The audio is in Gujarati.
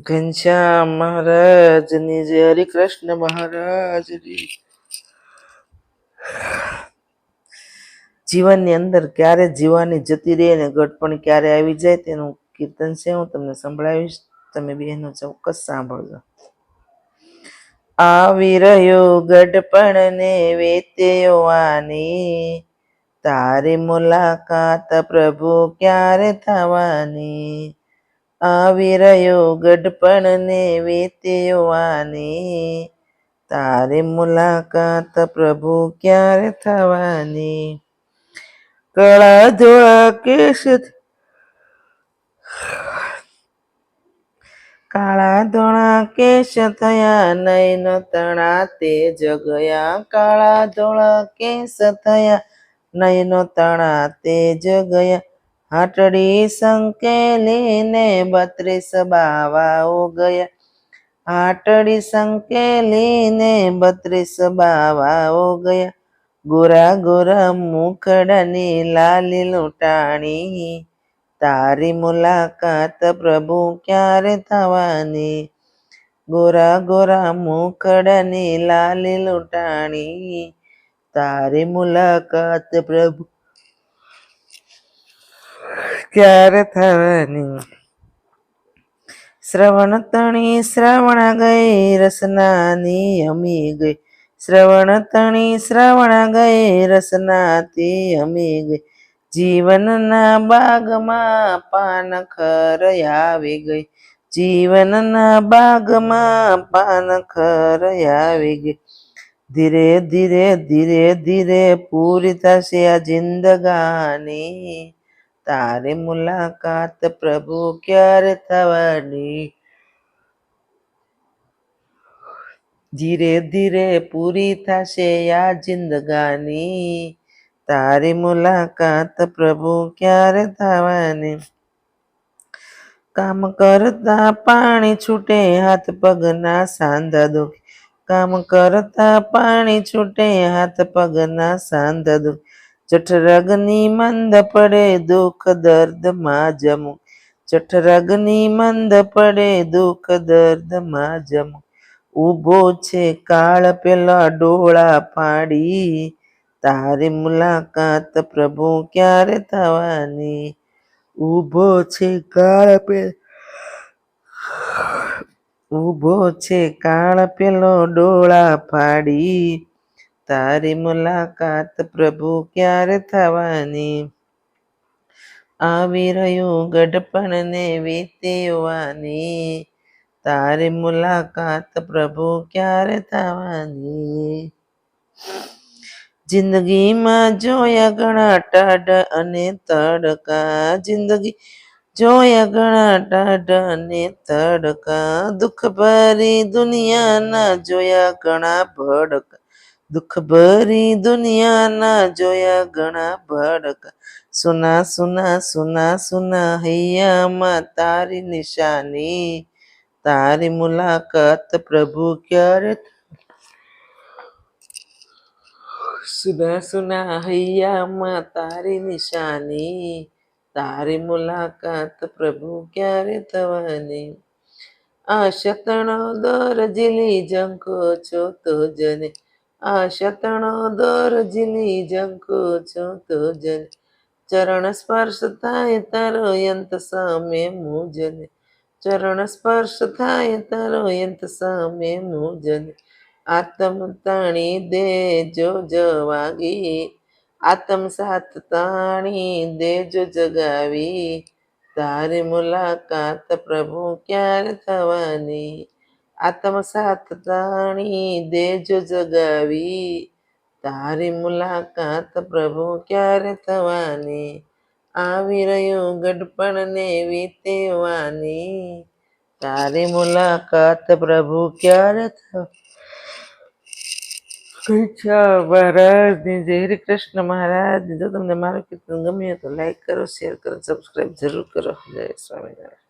ઘનશ્યામ મહારાજની જય હરિકૃષ્ણ મહારાજની જીવનની અંદર ક્યારે જીવવાની જતી રહે અને ગઢપણ ક્યારે આવી જાય તેનું કીર્તન છે, હું તમને સંભળાવીશ. તમે બહેનો ચોક્કસ સાંભળજો. આવી રહ્યો ગઢપણ ને વેતેવાની તારી મુલાકાત પ્રભુ ક્યારે થવાની? આવી રહ્યો ગઢપણ ને વેતેવાની તારી મુલાકાત પ્રભુ ક્યારે થવાની કળા ધોળા કેશ કાળા ધોળા કેશ થયા નયન તણા તે જગયા કાળા ધોળા કેશ થયા નયનો તણા તે ગયા હાટડી સંકેલીને બત્રીસ બાવાઓ ગયા. હાટડી સંકેલીને બત્રીસ બાવાઓ ગયા. ગોરા ગોરા મુખડાની લાલી લૂંટાણી. તારી મુલાકાત પ્રભુ ક્યારે થવાની? ગોરા ગોરા મુખડાની લાલી લૂંટાણી. તારી મુલાકાત પ્રભુ ક્યારે થવાની. શ્રવણ તણી શ્રવણ ગઈ, રસનાની અમી ગઈ. શ્રવણ તણી શ્રવણ ગઈ, રસનાથી અમી ગઈ. જીવનના બાગમાં પાન ખર આવી ગઈ. જીવનના બાગમાં પાન ખર આવી ગઈ. ધીરે ધીરે ધીરે ધીરે પૂરી થશે આ જિંદગાની. તારી મુલાકાત પ્રભુ ક્યારે થવાની? ધીરે ધીરે પૂરી થશે આ જિંદગાની. તારી મુલાકાત પ્રભુ ક્યારે થવાની? કામ કરતા પાણી છૂટે, હાથ પગના સાંધા દુખે. કામ કરતા પાણી છૂટે, હાથ પગના સાંધા દુખે. જઠરગની મંદ પડે દુઃખ દર્દમાં જમુ. જઠરગની મંદ પડે દુઃખ દર્દમાં જમુ. ઊભો છે કાળ પેલા ડોળા પાડી. તારી મુલાકાત પ્રભુ ક્યારે થવાની? ઊભો છે કાળ પે ઊભો છે કાળ પેલો ડોળા ફાડી તારી મુલાકાત પ્રભુ ક્યારે થવાની? આવી રહ્યું ગઢપણને વીતેવાની. તારી મુલાકાત પ્રભુ ક્યારે થવાની? જિંદગીમાં જોયા ઘણા ટાઢ અને તડકા. જિંદગી જોયા ઘણા ટાઢ અને તડકા. દુઃખ ભરી દુનિયાના જોયા ઘણા ભડકા. દુઃખ ભરી દુનિયાના જોયા ઘણા ભડકા સુના સુના સુના સુના હૈયામાં તારી નિશાની. તારી મુલાકાત પ્રભુ ક્યારે સુના સુના હૈયામાં તારી નિશાની. તારી મુલાકાત પ્રભુ ક્યારે થવાની? આ શતણો દોર જીલી જંકો છો તો જને આ શતણો દોર જીલી જંકો છો તો જને ચરણ સ્પર્શ થાય તારો યંત સામે મુજન ચરણ સ્પર્શ થાય તારો યંત સામે મુજન આત્મ તાણી દેજો જવાગી. આત્મ સાત તાણી દેજો જગાવી. તારી મુલાકાત પ્રભુ ક્યારે થવાની? આત્મ સાથ તાણી દેજો જગાવી. તારી મુલાકાત પ્રભુ ક્યારે થવાની? આવી રહ્યું ગઢપણ ને વીતેવાની. તારી મુલાકાત પ્રભુ ક્યારે મહારાજની જય હરે કૃષ્ણ મહારાજ. જો તમને મારું કીર્તન ગમ્યું તો લાઈક કરો શેર કરો સબસ્ક્રાઈબ જરૂર કરો. જય સ્વામિનારાયણ.